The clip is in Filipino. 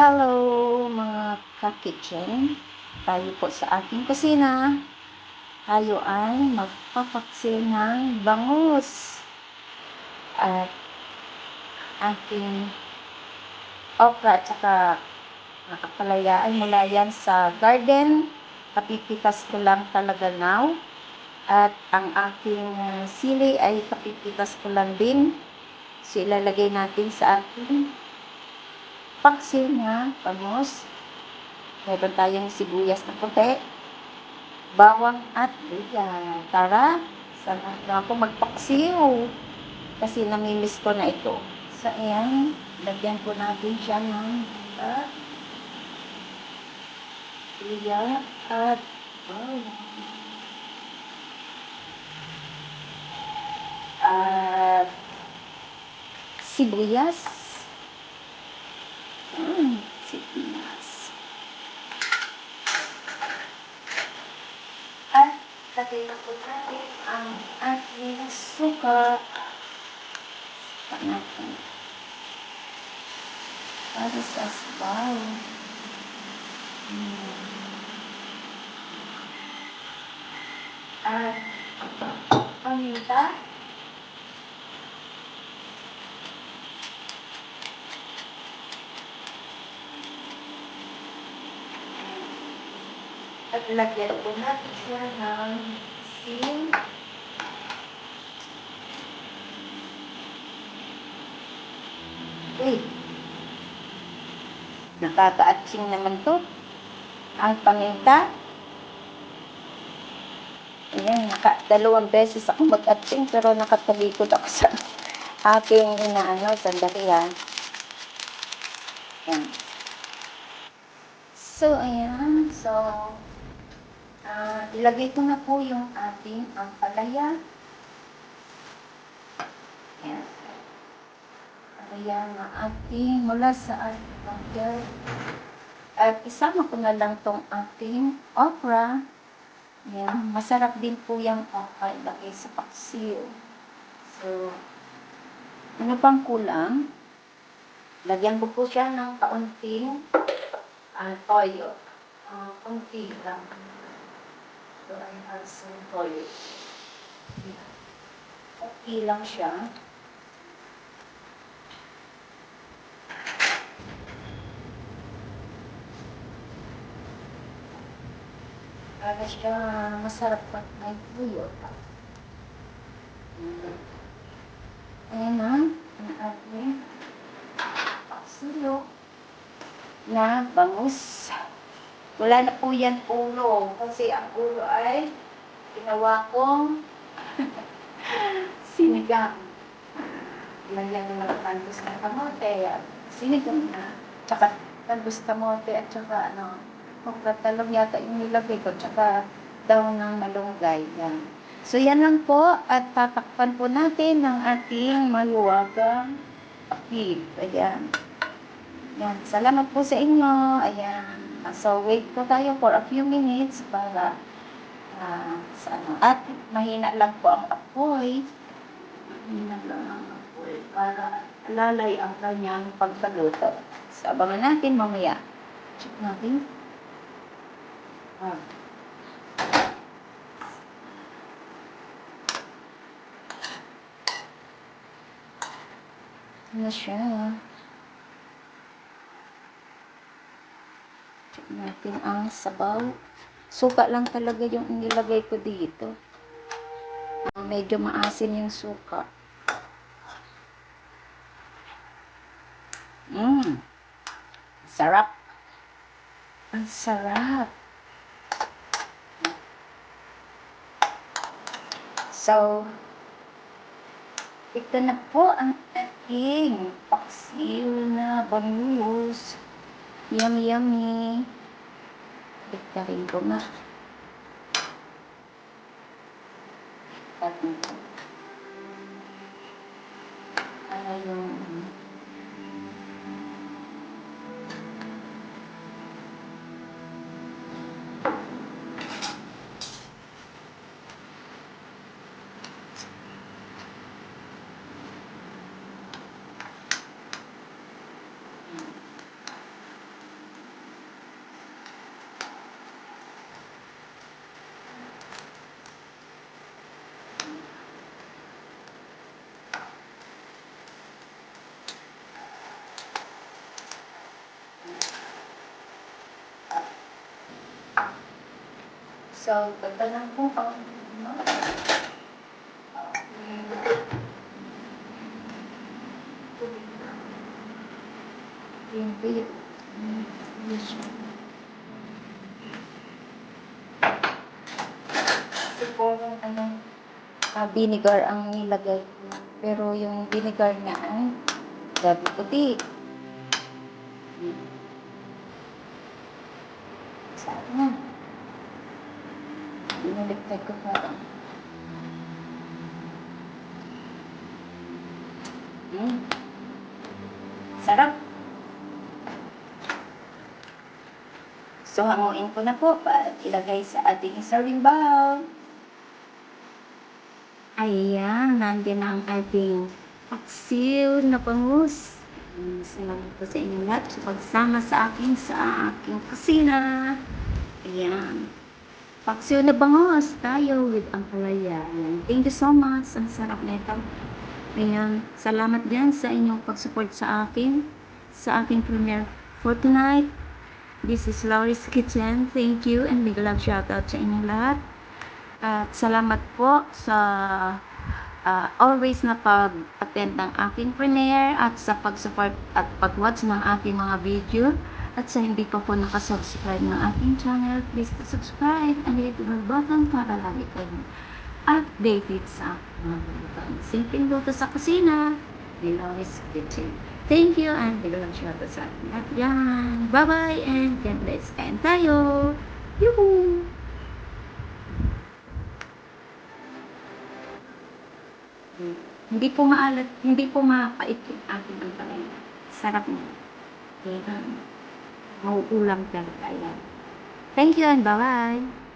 Hello mga ka-kitchen. Tayo po sa aking kusina. Tayo ay magpapaksil ng bangus. At aking okra at saka nakapalaya ay mula yan sa garden. Kapipitas ko lang talaga now. At ang aking uh, sili ay kapipitas ko lang din. So ilalagay natin sa ating paksiw na bangus. Meron tayong sibuyas na puti, bawang at luya. Tara, sana na ako magpaksiw. Kasi namimiss ko na ito. So, ayan, lagyan ko natin siya ng uh, luya at bawang. At sibuyas. Mm, sibuyas. At natin ang ating suka. Suka natin. Para sa sabaw. Mm. At paminta. At lagyan po natin siya ng asin. Uy! Nakaka-atsing naman to. Ang paminta. Ayan, naka, dalawang beses ako mag-atsing pero nakatalikod ako sa aking inaano, sandali ha. Ayan. So, ayan. So, uh, ilagay ko na po yung ating ampalaya. Ayan. Ampalaya na ating mula sa ating bunker. At isama ko na lang tong ating okra. Ayan. Masarap din po yung okra ilagay sa paksiw. So, ano pang kulang? Lagyan ko po siya ng kaunting uh, toyo. Uh, kunti lang. So, I have some toyo. Yeah. Okay lang siya. Para siya masarap pag may tuyo. Ayan na. Ang ating paksilo na bangus. Wala na po yan ulo. Kasi ang ulo ay ginawa kong sinigang. Lagyan na ng tandos ng kamote. At sinigang na. Tsaka tandos kamote at tsaka ano, talong yata yung nilagay ko. Tsaka daw ng malunggay. Yan. So yan lang po. At tatakpan po natin ng ating maluwagang pig. Ayan. Yan. Salamat po sa inyo. Ayan. So, wait po tayo for a few minutes para uh, sa ano. At mahina lang po ang apoy. Mahina lang ang apoy para lalay ang kanyang pagkaluto. So, abangan natin mamaya. Check natin. Ah. Ano siya? Natin ang sabaw. Suka lang talaga yung inilagay ko dito. Medyo maasin yung suka. Mmm. Sarap. Ang sarap. So, ito na po ang ating paksiw na bangus. Yummy, yummy. Bigtarin ko nga. At So, ganda lang po ang ano. Yung bit. Yes. Siguro ano, ah, vinegar ang nilagay ko. Pero yung vinegar niya ay gabi puti. Sana. Binaligtad ko parang. Mm. Sarap. So, hanguin ko na po para ilagay sa ating serving bowl. Ayan, nandiyan ang ating paksiw na pangus. Salamat po sa inyo lahat sa pagsama sa akin sa aking kusina. Ayan. Paksiw na bangos tayo with ang palaya. Thank you so much. Ang sarap na ito. Ayan. Salamat din sa inyong pag-support sa akin. Sa aking premiere for tonight. This is Laurie's Kitchen. Thank you and big love shoutout sa inyong lahat. At salamat po sa ah, always na pag-attend ng aking premiere at sa pag-support at pag-watch ng aking mga video. At sa hindi pa po nakasubscribe ng aking channel, please subscribe and hit the bell button para lagi kayong updated sa mga lutong. Simpleng luto sa kusina. ni Lois Kitchen. Thank you and big love shoutout sa ating lahat. Yan. Bye-bye and God bless. Kain tayo. Yuhu! Hindi po maalat, hindi po mapait yung ating ang palaya. Sarap niya. Kaya, mauulam talaga yan. Thank you and bye-bye.